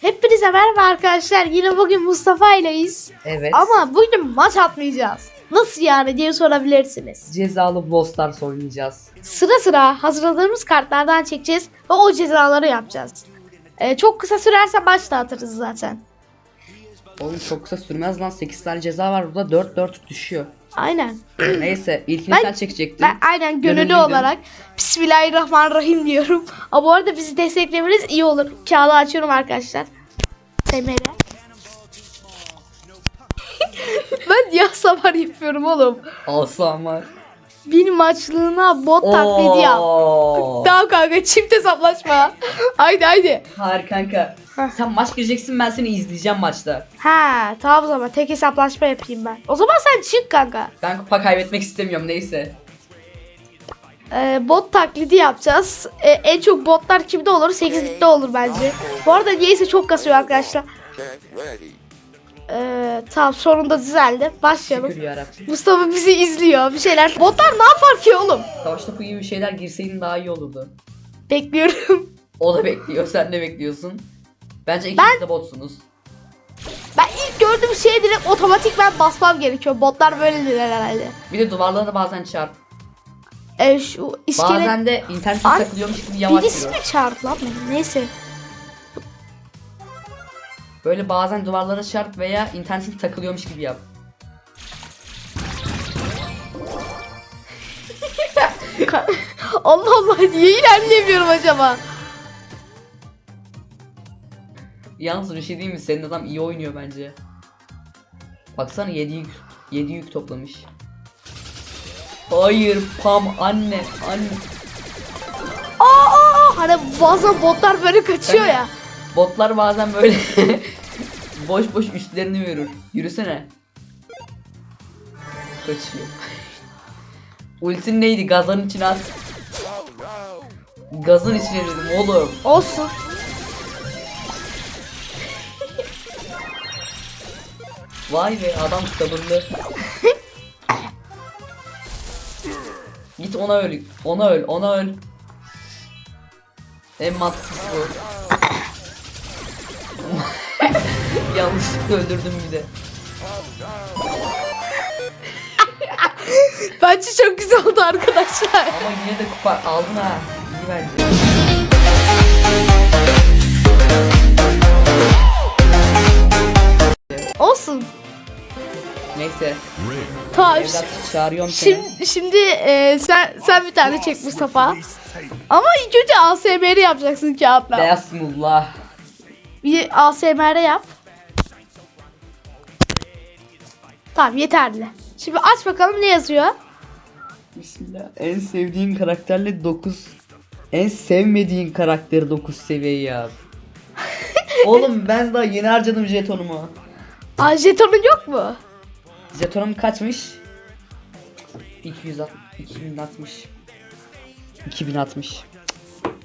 Hepinize merhaba arkadaşlar. Yine bugün Mustafa ileyiz. Evet. Ama bugün maç atmayacağız. Nasıl yani diye sorabilirsiniz. cezalı Stars oynayacağız. Sıra sıra hazırladığımız kartlardan çekeceğiz ve o cezaları yapacağız. Ee, çok kısa sürerse maç da atarız zaten. Oğlum çok kısa sürmez lan 8 tane ceza var burada 4 4 düşüyor. Aynen. Neyse ilkini Ben- sen çekecektin. Ben aynen gönüllü olarak Bismillahirrahmanirrahim diyorum. Ama bu arada bizi desteklemeniz iyi olur. Kağıdı açıyorum arkadaşlar. SMR. ben ya sabah yapıyorum oğlum. Aslan var. Bir maçlığına bot taklidi yap. Oo. Tamam kanka çift hesaplaşma. haydi haydi. Hayır kanka. Sen maç gireceksin ben seni izleyeceğim maçta. Ha tamam o zaman tek hesaplaşma yapayım ben. O zaman sen çık kanka. Ben kupa kaybetmek istemiyorum neyse. Ee, bot taklidi yapacağız. Ee, en çok botlar kimde olur? 8'likte olur bence. Bu arada niyeyse çok kasıyor arkadaşlar. Ee, tamam sonunda düzeldi. Başlayalım. Şükür yarabbim. Mustafa bizi izliyor bir şeyler. Botlar ne yapar ki oğlum? Savaş topu gibi bir şeyler girseydin daha iyi olurdu. Bekliyorum. O da bekliyor sen de bekliyorsun. Bence ikiniz de botsunuz. Ben ilk gördüğüm şey direkt otomatik ben basmam gerekiyor. Botlar böyledir herhalde. Bir de duvarlara bazen çarp. Ee, şu iskelet Bazen de internet Ay, takılıyormuş gibi yavaş birisi mi çarptı lan beni? Neyse. Böyle bazen duvarlara çarp veya internetin takılıyormuş gibi yap. Allah Allah niye ilerleyemiyorum acaba? Yalnız bir şey diyeyim mi? Senin adam iyi oynuyor bence. Baksana 7 yük, 7 yük toplamış. Hayır Pam anne anne. Aa, aa, aa. hani bazen botlar böyle kaçıyor Ben- ya. Botlar bazen böyle boş boş üstlerini verir. Yürüsene. Kaçıyor. Ultin neydi? Gazın içine at. Gazın içine dedim oğlum. Olsun. Vay be adam sabırlı. Git ona öl. Ona öl. Ona öl. En mantıklısı bu. Yanlışlıkla öldürdüm bir de. Bence çok güzel oldu arkadaşlar. Ama yine de kupa aldın ha. İyi bence. Olsun. Neyse. Tamam. Evlat çağırıyorum seni. Şimdi şimdi e, sen sen bir tane çek Mustafa. Ama ilk önce ASMR yapacaksın kağıtla. Besmullah. Bir ASMR yap. Tamam yeterli. Şimdi aç bakalım ne yazıyor. Bismillah. En sevdiğin karakterle 9 En sevmediğin karakteri 9 seviye yaz. Oğlum ben daha yeni harcadım jetonumu. Aa jetonun yok mu? Jetonum kaçmış? 260 2060 2060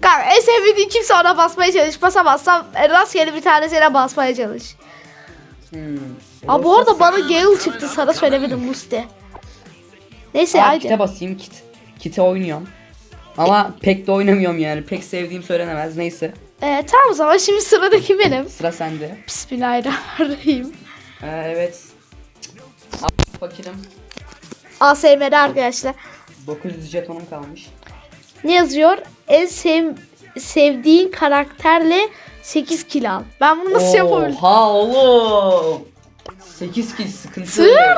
Kanka en sevmediğin kimse ona basmaya çalış. Basamazsam e, rastgele bir tanesine basmaya çalış. Hmm. Aa bu arada bana Gale çıktı sana söylemedim Musti. Neyse Aa, haydi. kite basayım kit. Kite oynuyorum. Ama pek de oynamıyorum yani. Pek sevdiğim söylenemez. Neyse. Ee, tamam o zaman şimdi sıradaki benim. Sıra sende. Bismillahirrahmanirrahim. Ee, evet. Al Fakirim. ASMR arkadaşlar. 900 jetonum kalmış. Ne yazıyor? En sev sevdiğin karakterle 8 kill al. Ben bunu nasıl yapabilirim? Oha oğlum. 8 kill sıkıntı. Sırak.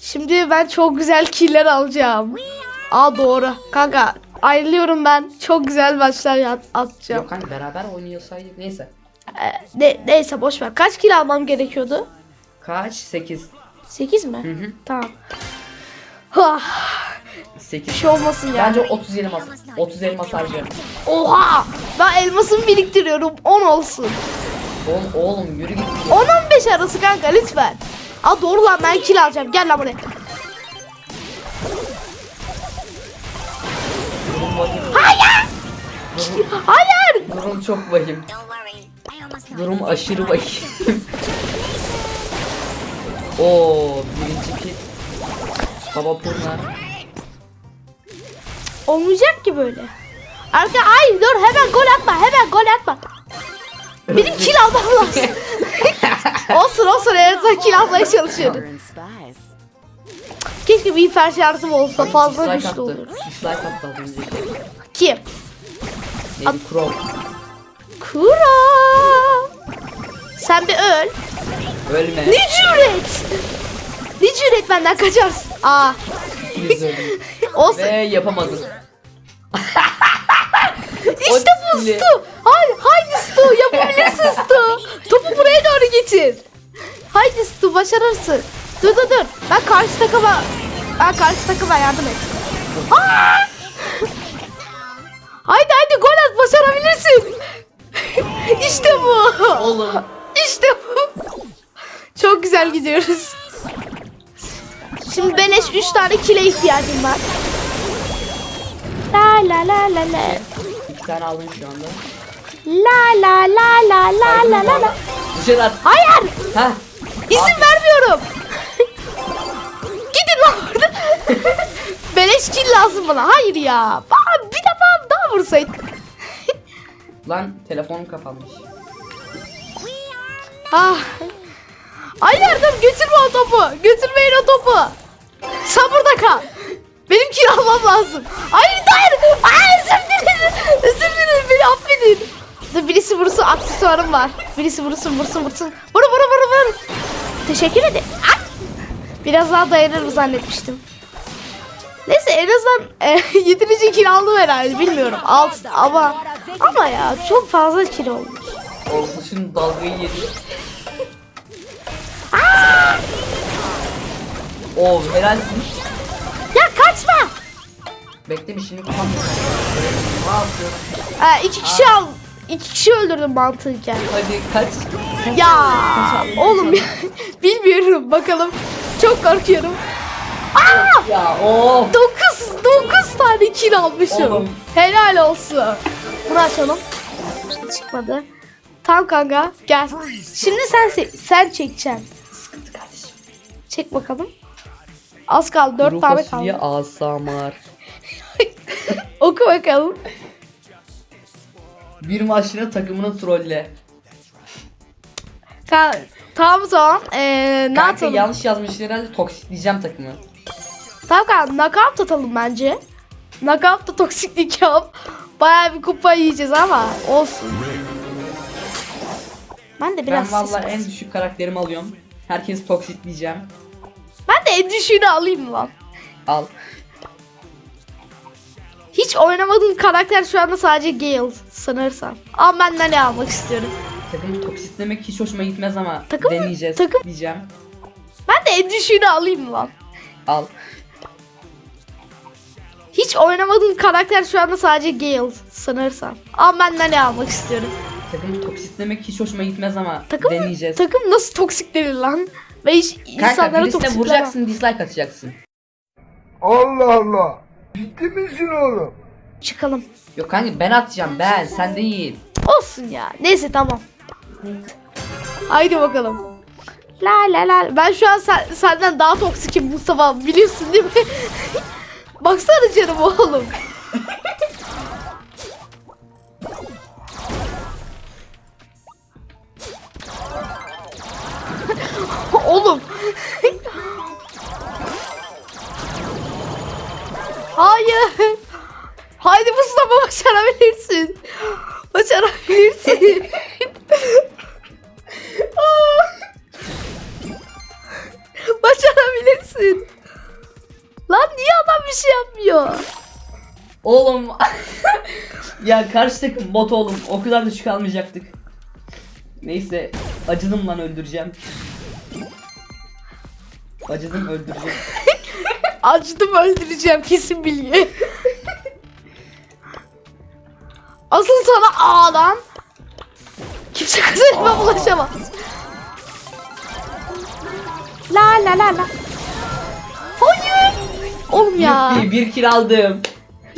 Şimdi ben çok güzel killer alacağım. Aa doğru. Kanka ayrılıyorum ben. Çok güzel maçlar at- atacağım. Yok hani beraber oynuyorsaydık neyse. Ee, ne, neyse boş ver. Kaç kill almam gerekiyordu? Kaç? 8. 8 mi? Hı hı. Tamam. Ah, 8. bir şey olmasın ya. Bence 30 elmas. 30 elmas harcayalım. Oha! Ben elmasımı biriktiriyorum. 10 olsun. Oğlum, oğlum yürü git. 10-15 arası kanka lütfen. Aa doğru lan ben kill alacağım. Gel lan buraya. Hayır! Hayır! durum çok vahim. Durum aşırı vahim. Oo birinci kit. Baba Purna. Olmayacak ki böyle. Arka ay dur hemen gol atma hemen gol atma. Benim kill almam lazım. olsun olsun en azından kill almaya çalışıyorum. Keşke bir hiper şarjım olsa Ay, fazla güçlü attı. olur. Dislike attı az önce. Kim? Neydi? Crow. Kura. Sen bir öl. Ölme. Ne cüret? Ne cüret benden kaçarsın? Aa. Olsun. Ve yapamadın. İşte bu. Stu. Hayır, haydi Stu yapabilirsin Stu. Topu buraya doğru getir. Haydi Stu başarırsın. Dur dur dur. Ben karşı takıma ben karşı takıma yardım et. Aa! Haydi haydi gol at başarabilirsin. işte bu. Oğlum. İşte bu. Çok güzel gidiyoruz. Şimdi beleş 3 tane kile ihtiyacım var. La la la la la. İki tane aldın şu anda. La la la la la la la la. Dışarı at. Hayır! Heh. İzin vermiyorum. Gidin lan buradan. Beleş kill lazım bana. Hayır ya. Bir defa daha vursaydın. Lan telefonum kapanmış. Ah. Hayır dur götürme o topu. Götürmeyin o topu. Sen burada kal. Benim kill almam lazım. Hayır hayır. Hayır özür dilerim. Özür dilerim beni affedin. Dur birisi vursun aksesuarım var. Birisi vursun vursun vursun. Vur vur vur vur. Teşekkür ederim. Ah! Biraz daha dayanırım zannetmiştim. Neyse en azından e, yeterince kill aldım herhalde bilmiyorum. Alt ama ama ya çok fazla kill olmuş. Olsun şimdi dalgayı yedi. Oo helalsin. Ya kaçma. Bekle bir şimdi kapanmış. Ne yapıyorum? E, iki kişi al. iki kişi öldürdüm mantıken. Hadi kaç. Ya oğlum ya, bilmiyorum bakalım. Çok korkuyorum. Aa! Ya of. 9 9 tane kill almışım. Oğlum. Helal olsun. Bunu açalım. Çıkmadı. Tamam kanka gel. Şimdi sen se- sen çekeceksin. Sıkıntı kardeşim. Çek bakalım. Az kaldı 4 Kuru tane kaldı. asamar. Oku bakalım. Bir maçına takımını trolle. Ka- tamam o zaman. Ee, ne Kanka atalım? yanlış yazmış herhalde toksikleyeceğim takımı. Tamam kanka knockout atalım bence. Knockout da toksiklik yap. Bayağı bir kupa yiyeceğiz ama olsun. Ben de biraz ben ses vallahi en düşük karakterimi alıyorum. Herkes toksikleyeceğim. Ben de en düşüğünü alayım lan. Al. Hiç oynamadığım karakter şu anda sadece Gale sanırsam. Ama ben ne almak istiyorum. Takımı toksitlemek hiç hoşuma gitmez ama Takım- deneyeceğiz. takım- diyeceğim. Ben de en düşüğünü alayım lan. Al. Hiç oynamadığım karakter şu anda sadece Gale sanırsam. Ama ben ne almak istiyorum. Takımı toksitlemek hiç hoşuma gitmez ama Takım, deneyeceğiz. takım nasıl toksiklenir lan? Ve hiç Kanka insanlara birisine toksiklemem. vuracaksın dislike atacaksın. Allah Allah. Ciddi misin oğlum? Çıkalım. Yok kanka ben atacağım ben sen değil. Olsun ya. Neyse tamam. Haydi bakalım. La la la. Ben şu an sen- senden daha toksikim Mustafa biliyorsun değil mi? Baksana canım oğlum. Oğlum. Hayır. Haydi Mustafa başarabilirsin. Başarabilirsin. Aa. Başarabilirsin. Lan niye adam bir şey yapmıyor? Oğlum. ya karşı takım bot oğlum. O kadar düşük almayacaktık. Neyse acıdım lan öldüreceğim. Acıdım öldüreceğim. Acıdım öldüreceğim kesin bilgi. Asıl sana aa lan. Kimse kazanıma bulaşamaz. La la la la. Hayır. Oğlum ya. Yuppi, bir kill aldım.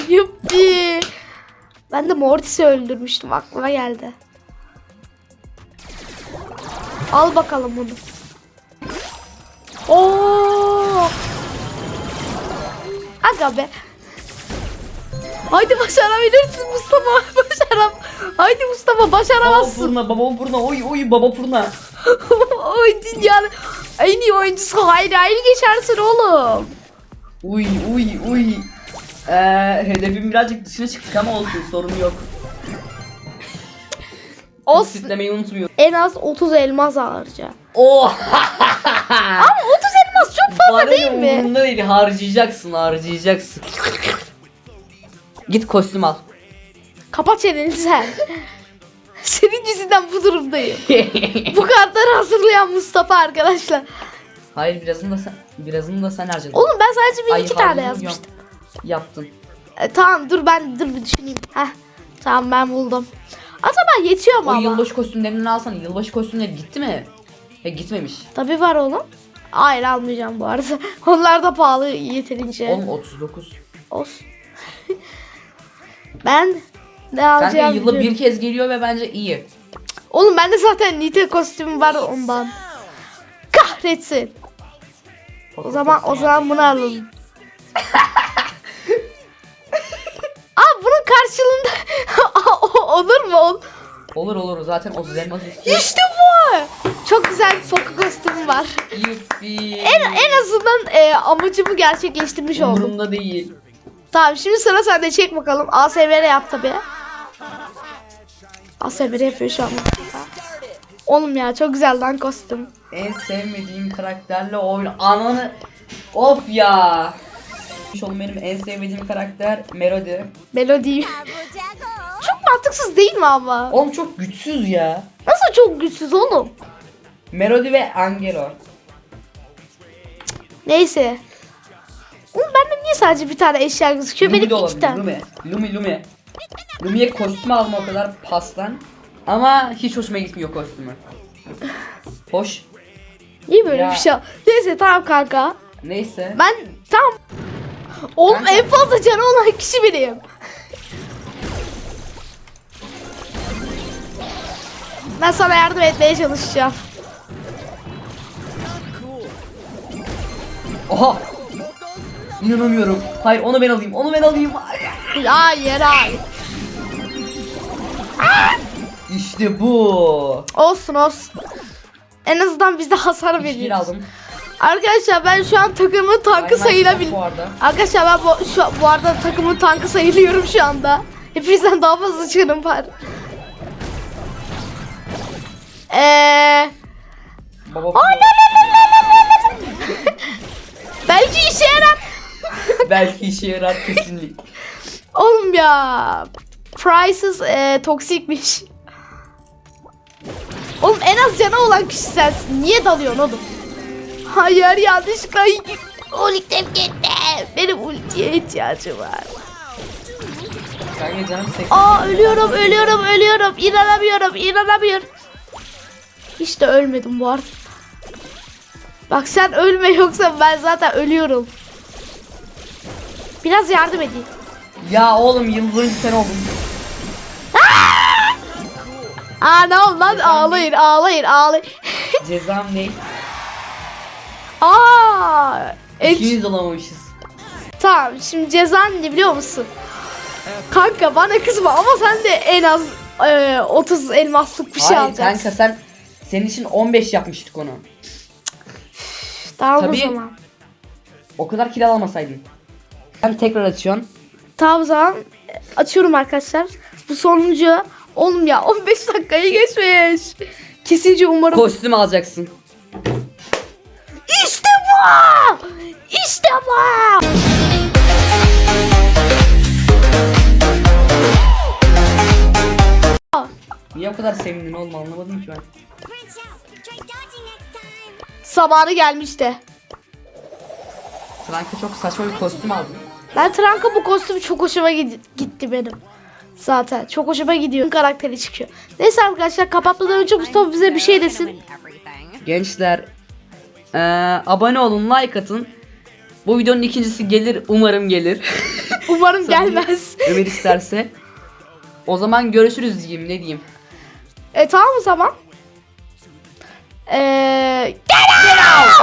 Yuppi. Ben de Mortis'i öldürmüştüm aklıma geldi. Al bakalım bunu. Oo! Aga be. Haydi başarabilirsin Mustafa. Başaram. Haydi Mustafa Baba başaramazsın. fırna baba fırna oy oy baba fırna. Oy dünyanın en iyi oyuncusu haydi haydi geçersin oğlum. Uy uy uy. Ee, hedefim birazcık dışına çıktık ama olsun sorun yok. Olsun. Sitlemeyi unutmuyorum. En az 30 elmas harca. Oh! Ama 30 elmas çok fazla Bana değil mi? umurumda değil harcayacaksın harcayacaksın. Git kostüm al. Kapat çeneni sen. Senin yüzünden bu durumdayım. Bu kartları hazırlayan Mustafa arkadaşlar. Hayır birazını da sen birazını da sen harcadın. Oğlum ben sadece bir Ay, iki tane yazmıştım. yap- Yaptın. E, tamam dur ben dur bir düşüneyim. Heh. Tamam ben buldum. Acaba yetiyor mu O ama? yılbaşı kostümlerini alsana. Yılbaşı kostümleri gitti mi? He gitmemiş. Tabii var oğlum. Hayır almayacağım bu arada. Onlar da pahalı yeterince. Oğlum 39. Olsun. ben ne alacağım yılda biliyorum. bir kez geliyor ve bence iyi. Oğlum bende zaten Nite kostümü var ondan. Kahretsin. O zaman o zaman bunu alalım. Aa bunun karşılığında olur mu? Ol- Olur olur zaten 30 elmas istiyor. İşte bu. Çok güzel bir Poco kostümü var. Yuppi. En, en azından e, amacımı gerçekleştirmiş oldum. Umurumda değil. Tamam şimdi sıra sende çek bakalım. ASMR yap tabi. ASMR yapıyor şu an. Oğlum ya çok güzel lan kostüm. En sevmediğim karakterle oyun. Ananı. Of ya. Oğlum benim en sevmediğim karakter Melody. Melodi. çok mantıksız değil mi ama? Oğlum çok güçsüz ya. Nasıl çok güçsüz oğlum? Melody ve Angelo. Neyse. Oğlum bende niye sadece bir tane eşya gözüküyor? Lumi Benim de iki olabilir. tane. Lumi. Lumi Lumi. Lumi'ye kostüm alma o kadar pastan. Ama hiç hoşuma gitmiyor kostümü. Hoş. Niye böyle Ya. bir şey? Neyse tamam kanka. Neyse. Ben tam Oğlum Kanka. en fazla canı olan kişi benim. Ben sana yardım etmeye çalışacağım. Oha. İnanamıyorum. Hayır onu ben alayım. Onu ben alayım. Hayır. Hayır hayır. İşte bu. Olsun olsun. En azından bizde hasar veriyoruz. Arkadaşlar ben şu an takımın tankı sayılabilir. Arkadaşlar ben bu, şu, bu arada takımın tankı sayılıyorum şu anda. Hepinizden daha fazla canım var. Eee... Baba Aa, Belki işe yarar. belki işe yarar kesinlikle. Oğlum ya. Prices e, toksikmiş. Oğlum en az canı olan kişi sensin. Niye dalıyorsun oğlum? Hayır yanlışlıkla ultim gitti. Benim ultiye ihtiyacım var. Kanka canım sekti. Aa ölüyorum ölüyorum ölüyorum. İnanamıyorum inanamıyorum. Hiç de ölmedim bu arada. Bak sen ölme yoksa ben zaten ölüyorum. Biraz yardım edeyim. Ya oğlum yıldızın sen oldun. Aa ne oldu lan ağlayın ağlayın ağlayın. Cezam ne? Aa. En, 200 olamamışız. tamam şimdi cezan ne biliyor musun? Kanka bana kızma ama sen de en az e, 30 elmaslık bir şey Hayır alacaksın. kanka sen senin için 15 yapmıştık onu. Tamam Tabii. o zaman. O kadar kill alamasaydın. Sen tekrar açıyorsun. Tamam o zaman açıyorum arkadaşlar. Bu sonuncu. Oğlum ya 15 dakikayı geçmiş. Kesince umarım. Kostüm alacaksın. İşte bu! İşte bu! Niye o kadar sevindin oğlum anlamadım ki ben. Zamanı gelmişti. Franka çok saçma bir kostüm aldın. Ben Tranka bu kostüm çok hoşuma gitti benim. Zaten çok hoşuma gidiyor. Karakteri çıkıyor. Neyse arkadaşlar kapatmadan önce Mustafa bize bir şey desin. Gençler eee, abone olun like atın. Bu videonun ikincisi gelir umarım gelir. Umarım gelmez. Ömer isterse. O zaman görüşürüz diyeyim ne diyeyim. e tamam o zaman. Uh, get out! Get out!